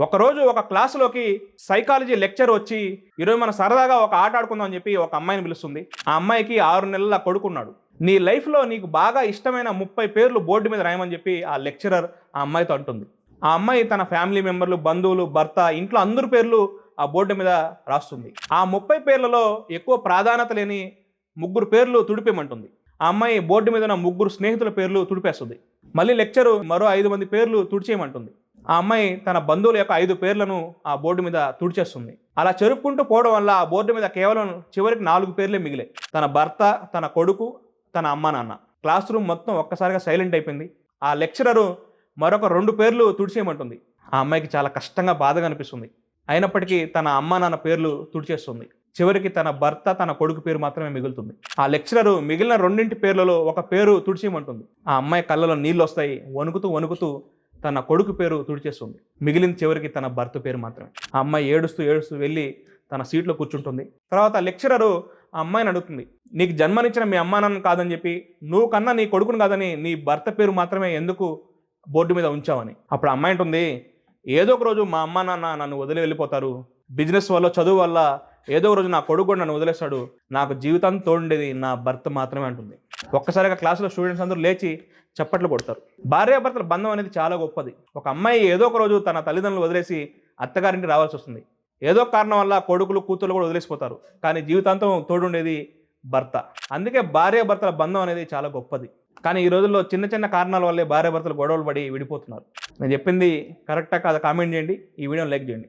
ఒకరోజు ఒక క్లాసులోకి psychology lecture వచ్చి ఈరోజు మన సరదాగా ఒక ఆట ఆడుకుందాం అని చెప్పి ఒక అమ్మాయిని పిలుస్తుంది. ఆ అమ్మాయికి ఆరు నెలల కొడుకున్నాడు. నీ లైఫ్లో నీకు బాగా ఇష్టమైన ముప్పై పేర్లు బోర్డు మీద రాయమని చెప్పి ఆ లెక్చరర్ ఆ అమ్మాయితో అంటుంది. ఆ అమ్మాయి తన ఫ్యామిలీ మెంబర్లు బంధువులు భర్త ఇంట్లో అందరి పేర్లు ఆ బోర్డు మీద రాస్తుంది. ఆ ముప్పై పేర్లలో ఎక్కువ ప్రాధాన్యత లేని ముగ్గురు పేర్లు తుడిపేయమంటుంది. ఆ అమ్మాయి బోర్డు మీద ఉన్న ముగ్గురు స్నేహితుల పేర్లు తుడిపేస్తుంది. మళ్ళీ లెక్చరు మరో ఐదు మంది పేర్లు తుడిచేయమంటుంది. ఆ అమ్మాయి తన బంధువుల యొక్క ఐదు పేర్లను ఆ బోర్డు మీద తుడిచేస్తుంది. అలా చెరుపుకుంటూ పోవడం వల్ల ఆ బోర్డు మీద కేవలం చివరికి నాలుగు పేర్లే మిగిలాయి. తన భర్త తన కొడుకు తన అమ్మ నాన్న. క్లాస్ రూమ్ మొత్తం ఒక్కసారిగా సైలెంట్ అయిపోయింది. ఆ లెక్చరరు మరొక రెండు పేర్లు తుడిచేయమంటుంది. ఆ అమ్మాయికి చాలా కష్టంగా బాధగా అనిపిస్తుంది. అయినప్పటికీ తన అమ్మ నాన్న పేర్లు తుడిచేస్తుంది. చివరికి తన భర్త తన కొడుకు పేరు మాత్రమే మిగులుతుంది. ఆ లెక్చరరు మిగిలిన రెండింటి పేర్లలో ఒక పేరు తుడిచేయమంటుంది. ఆ అమ్మాయి కళ్ళలో నీళ్ళు వస్తాయి వణుకుతూ వణుకుతూ తన కొడుకు పేరు తుడిచేస్తుంది. మిగిలిన చివరికి తన భర్త పేరు మాత్రమే. ఆ అమ్మాయి ఏడుస్తూ ఏడుస్తూ వెళ్ళి తన సీట్లో కూర్చుంటుంది. తర్వాత లెక్చరరు ఆ అమ్మాయిని అడుగుతుంది నీకు జన్మనిచ్చిన మీ అమ్మా నాన్న కాదని చెప్పి నువ్వు కన్నా నీ కొడుకును కాదని నీ భర్త పేరు మాత్రమే ఎందుకు బోర్డు మీద ఉంచావని? అప్పుడు అమ్మాయి ఉంటుంది ఏదో ఒక రోజు మా అమ్మా నాన్న నన్ను వదిలి వెళ్ళిపోతారు. బిజినెస్ వల్ల చదువు వల్ల ఏదో ఒక రోజు నా కొడుకు కూడా నన్ను వదిలేస్తాడు. నాకు జీవితం తోడుండేది నా భర్త మాత్రమే అంటుంది. ఒక్కసారిగా క్లాసులో స్టూడెంట్స్ అందరూ లేచి చప్పట్లు కొడతారు. భార్యాభర్తల బంధం అనేది చాలా గొప్పది. ఒక అమ్మాయి ఏదో ఒక రోజు తన తల్లిదండ్రులు వదిలేసి అత్తగారింటి రావాల్సి వస్తుంది. ఏదో కారణం వల్ల కొడుకులు కూతురు కూడా వదిలేసిపోతారు. కానీ జీవితాంతం తోడుండేది భర్త. అందుకే భార్యాభర్తల బంధం అనేది చాలా గొప్పది. కానీ ఈ రోజుల్లో చిన్న చిన్న కారణాల వల్లే భార్యాభర్తలు గొడవలు పడి విడిపోతున్నారు. నేను చెప్పింది కరెక్టా కాదు? కామెంట్ చేయండి. ఈ వీడియోని లైక్ చేయండి.